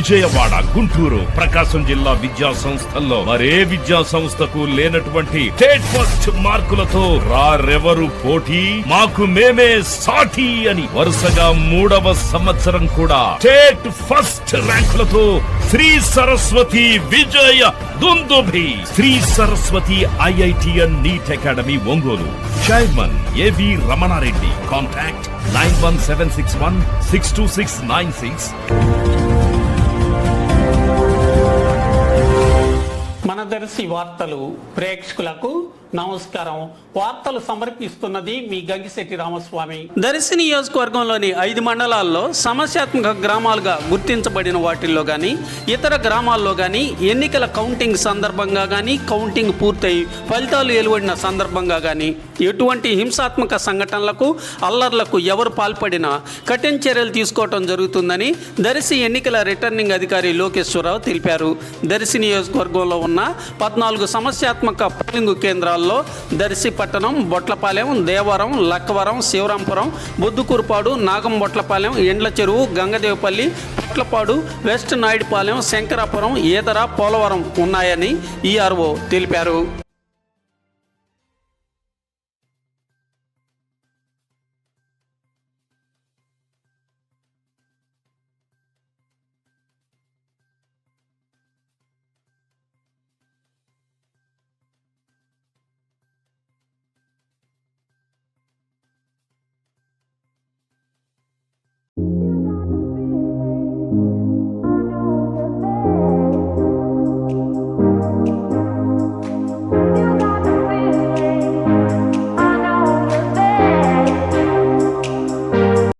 విజయవాడ గుంటూరు ప్రకాశం జిల్లా విద్యా సంస్థల్లో మరే విద్యా సంస్థకు లేనటువంటి స్టేట్ ఫస్ట్ మార్కులతో రారెవరు పోటీ? మాకు మేమే సాటి అని వరుసగా మూడవ సంవత్సరం కూడా state first ర్యాంకులతో Sri Saraswati Vijaya Dundubhi Sri Saraswati IIT and NEET academy Ongole. Chairman A V Ramanareddy. Contact nine one seven six one six two six nine six. మన దర్శి వార్తలు ప్రేక్షకులకు నమస్కారం. వార్తలు సమర్పిస్తున్నది మీ గంగిశెట్టి రామస్వామి. దర్శి నియోజకవర్గంలోని ఐదు మండలాల్లో సమస్యాత్మక గ్రామాలుగా గుర్తించబడిన వాటిల్లో కానీ ఇతర గ్రామాల్లో కానీ ఎన్నికల కౌంటింగ్ సందర్భంగా కానీ కౌంటింగ్ పూర్తయి ఫలితాలు వెలువడిన సందర్భంగా కానీ ఎటువంటి హింసాత్మక సంఘటనలకు అల్లర్లకు ఎవరు పాల్పడినా కఠిన చర్యలు తీసుకోవటం జరుగుతుందని దర్శి ఎన్నికల రిటర్నింగ్ అధికారి లోకేశ్వరరావు తెలిపారు. దర్శి నియోజకవర్గంలో ఉన్న పద్నాలుగు సమస్యాత్మక పోలింగ్ కేంద్రాలు దర్శి పట్టణం బొట్లపాలెం దేవరం లక్కవరం శివరాంపురం బుద్దుకూరుపాడు నాగం బొట్లపాలెం ఎండ్ల చెరువు గంగదేవపల్లి పొట్లపాడు వెస్ట్ నాయుడుపాలెం శంకరాపురం ఈతర పోలవరం ఉన్నాయని ఈఆర్ఓ తెలిపారు.